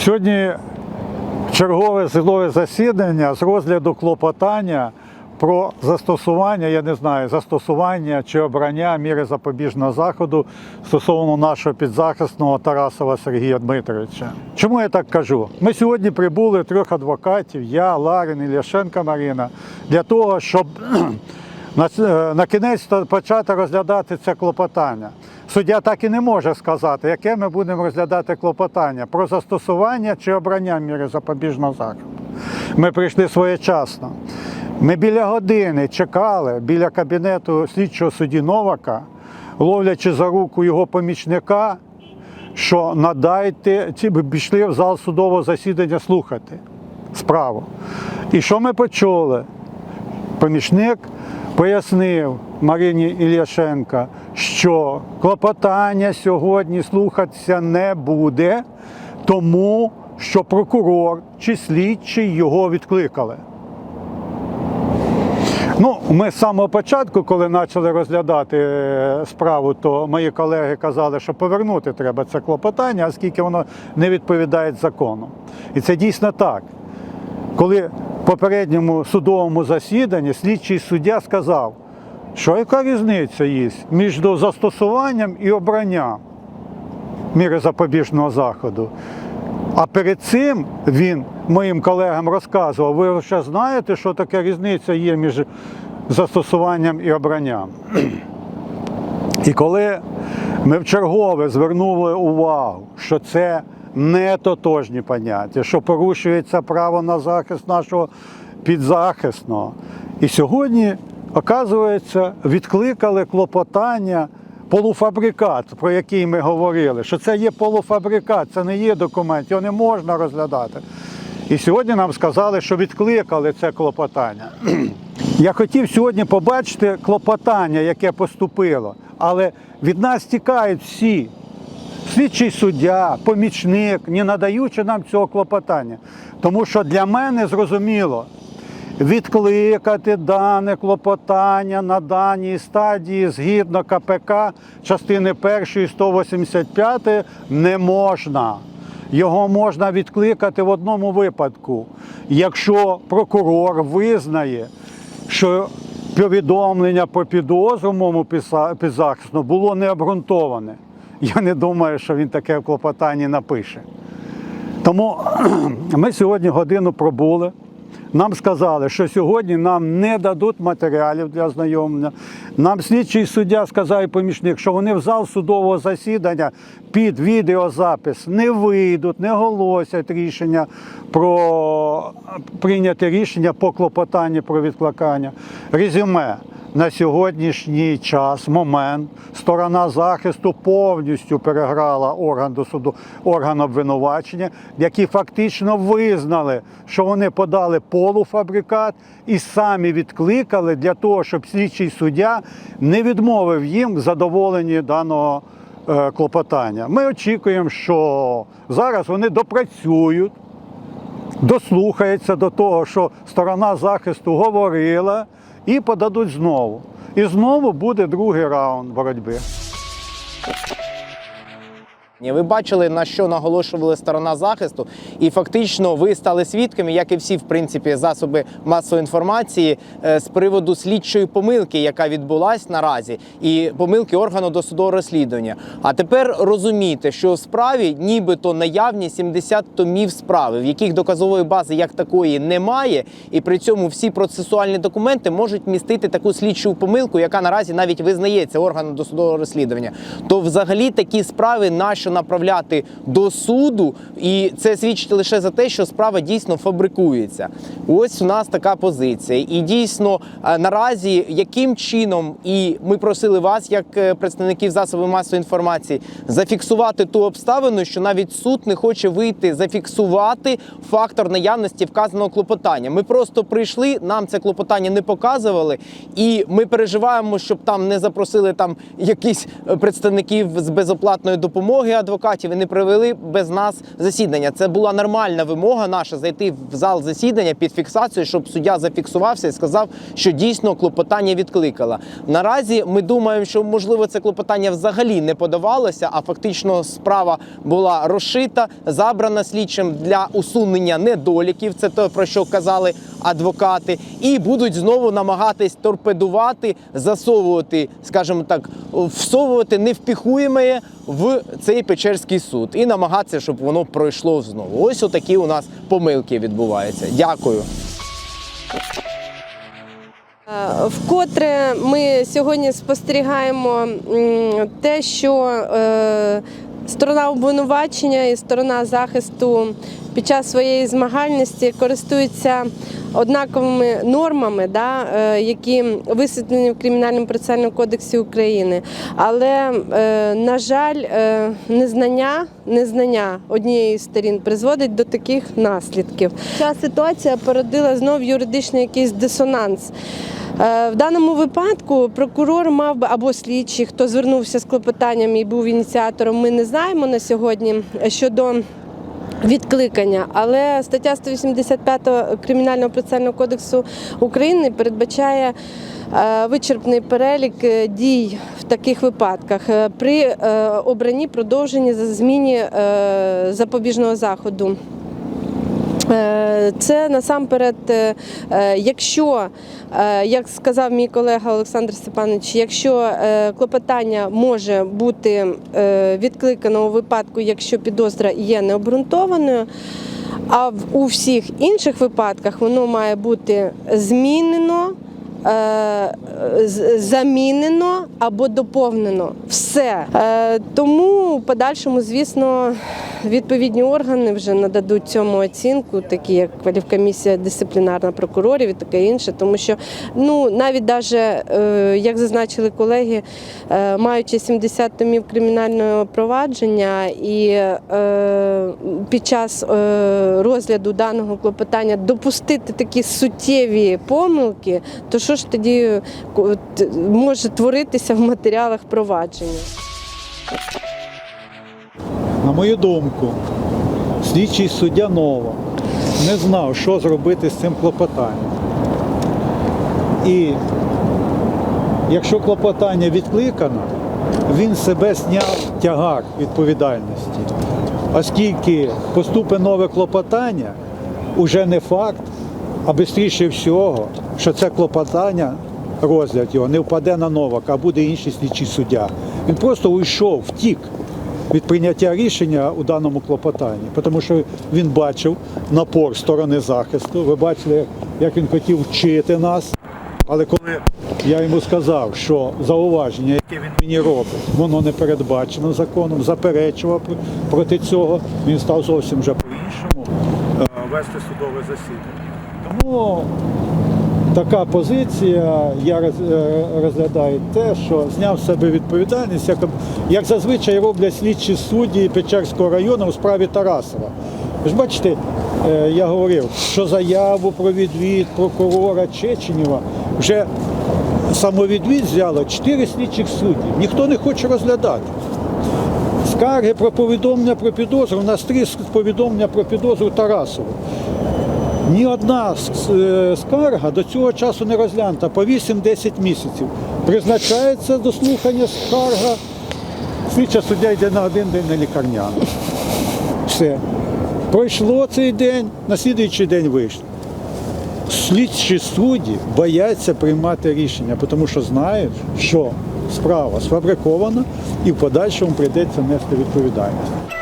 Сьогодні чергове судове засідання з розгляду клопотання про застосування, я не знаю, застосування чи обрання міри запобіжного заходу стосовно нашого підзахисного Тарасова Сергія Дмитровича. Чому я так кажу? Ми сьогодні прибули трьох адвокатів, я, Ларин і Марина, для того, щоб е, на кінець почати розглядати це клопотання. Суддя так і не може сказати, яке ми будемо розглядати клопотання про застосування чи обрання міри запобіжного заходу. Ми прийшли своєчасно. Ми біля години чекали біля кабінету слідчого судді Новака, ловлячи за руку його помічника, що надайте, ці пішли в зал судового засідання слухати справу. І що ми почули? помічник пояснив Марині Ільяшенка, що клопотання сьогодні слухатися не буде, тому що прокурор чи слідчий його відкликали. Ну, ми з самого початку, коли почали розглядати е, справу, то мої колеги казали, що повернути треба це клопотання, оскільки воно не відповідає закону. І це дійсно так. Коли в попередньому судовому засіданні слідчий суддя сказав, що яка різниця є між застосуванням і обранням міри запобіжного заходу. А перед цим він моїм колегам розказував, ви ще знаєте, що таке різниця є між застосуванням і обранням. І коли ми вчергове звернули увагу, що це не тотожні поняття, що порушується право на захист нашого підзахисного. І сьогодні, оказується, відкликали клопотання полуфабрикат, про який ми говорили, що це є полуфабрикат, це не є документ, його не можна розглядати. І сьогодні нам сказали, що відкликали це клопотання. Я хотів сьогодні побачити клопотання, яке поступило, але від нас тікають всі. Слідчий суддя, помічник, не надаючи нам цього клопотання. Тому що для мене зрозуміло, відкликати дане клопотання на даній стадії згідно КПК частини 1 185 не можна. Його можна відкликати в одному випадку, якщо прокурор визнає, що повідомлення по підозру моєму підзахисну було необґрунтоване. Я не думаю, що він таке в клопотанні напише. Тому ми сьогодні годину пробули. Нам сказали, що сьогодні нам не дадуть матеріалів для ознайомлення. Нам слідчий суддя сказав і помічник, що вони в зал судового засідання під відеозапис не вийдуть, не оголосять рішення про прийняте рішення по клопотанні про відкликання. Резюме. На сьогоднішній час, момент, сторона захисту повністю переграла орган до суду, орган обвинувачення, які фактично визнали, що вони подали полуфабрикат і самі відкликали для того, щоб слідчий суддя не відмовив їм в задоволенні даного е, клопотання. Ми очікуємо, що зараз вони допрацюють дослухається до того, що сторона захисту говорила, і подадуть знову. І знову буде другий раунд боротьби. Ви бачили, на що наголошувала сторона захисту, і фактично ви стали свідками, як і всі, в принципі, засоби масової інформації е, з приводу слідчої помилки, яка відбулась наразі, і помилки органу досудового розслідування. А тепер розумійте, що в справі нібито наявні 70 томів справи, в яких доказової бази як такої немає, і при цьому всі процесуальні документи можуть містити таку слідчу помилку, яка наразі навіть визнається органом досудового розслідування. То взагалі такі справи направляти до суду, і це свідчить лише за те, що справа дійсно фабрикується. Ось у нас така позиція. І дійсно е, наразі яким чином, і ми просили вас, як е, представників засобів масової інформації, зафіксувати ту обставину, що навіть суд не хоче вийти, зафіксувати фактор наявності вказаного клопотання. Ми просто прийшли, нам це клопотання не показували, і ми переживаємо, щоб там не запросили там якісь е, представників з безоплатної допомоги адвокатів і не провели без нас засідання. Це була нормальна вимога наша зайти в зал засідання під фіксацію, щоб суддя зафіксувався і сказав, що дійсно клопотання відкликала. Наразі ми думаємо, що можливо це клопотання взагалі не подавалося, а фактично справа була розшита, забрана слідчим для усунення недоліків. Це те, про що казали адвокати, і будуть знову намагатись торпедувати, засовувати, скажімо так, всовувати невпіхуєме в цей Печерський суд і намагатися, щоб воно пройшло знову. Ось отакі у нас помилки відбуваються. Дякую. Е, Вкотре ми сьогодні спостерігаємо те, що е, сторона обвинувачення і сторона захисту під час своєї змагальності користуються однаковими нормами, да, е, які висвітлені в Кримінальному процесуальному кодексі України. Але, е, на жаль, е, незнання, незнання однієї з сторін призводить до таких наслідків. Ця ситуація породила знов юридичний якийсь дисонанс. Е, В даному випадку прокурор мав би або слідчий, хто звернувся з клопотанням і був ініціатором, ми не знаємо на сьогодні щодо. Відкликання, але стаття 185 Кримінального процесуального кодексу України передбачає е, вичерпний перелік е, дій в таких випадках при обранні продовженні за зміні запобіжного заходу. Е, Це насамперед, е, е, якщо, як сказав мій колега Олександр Степанович, якщо клопотання може бути відкликано у випадку, якщо підозра є необґрунтованою, а у всіх інших випадках воно має бути змінено. Е, Замінено або доповнено все. Е, Тому в подальшому, звісно, відповідні органи вже нададуть цьому оцінку, такі як кваліфкомісія дисциплінарна прокурорів і таке інше. Тому що ну навіть даже, е, як зазначили колеги, маючи 70 томів кримінального провадження і під час розгляду даного клопотання допустити такі суттєві помилки, то що ж тоді може творитися в матеріалах провадження? На мою думку, слідчий суддя Нова не знав, що зробити з цим клопотанням. І якщо клопотання відкликано, він себе зняв тягар відповідальності. Оскільки поступить нове клопотання, уже не факт, а швидше всього, що це клопотання, розгляд його не впаде на новак, а буде інший слідчий суддя. Він просто уйшов, втік від прийняття рішення у даному клопотанні, тому що він бачив напор сторони захисту. Ви бачили, як він хотів вчити нас. Але коли я йому сказав, що зауваження, яке він мені робить, воно не передбачено законом, заперечував проти цього, він став зовсім вже по-іншому е, вести судове засідання. Тому така позиція, я е, розглядаю те, що зняв з себе відповідальність, як, як зазвичай роблять слідчі судді Печерського району у справі Тарасова. Ви ж бачите, е, я говорив, що заяву про відвід прокурора Чеченєва вже самовідвід взяло чотири слідчих судді. Ніхто не хоче розглядати. Скарги про повідомлення про підозру, у нас три повідомлення про підозру Тарасову. Ні одна е, скарга до цього часу не розглянута по 8-10 місяців. Призначається до слухання скарга. Слідча суддя йде на один день на лікарняну. Все. Пройшло цей день, на слідуючий день вийшло. Слідчі судді бояться приймати рішення, тому що знають, що справа сфабрикована і в подальшому прийдеться нести відповідальність.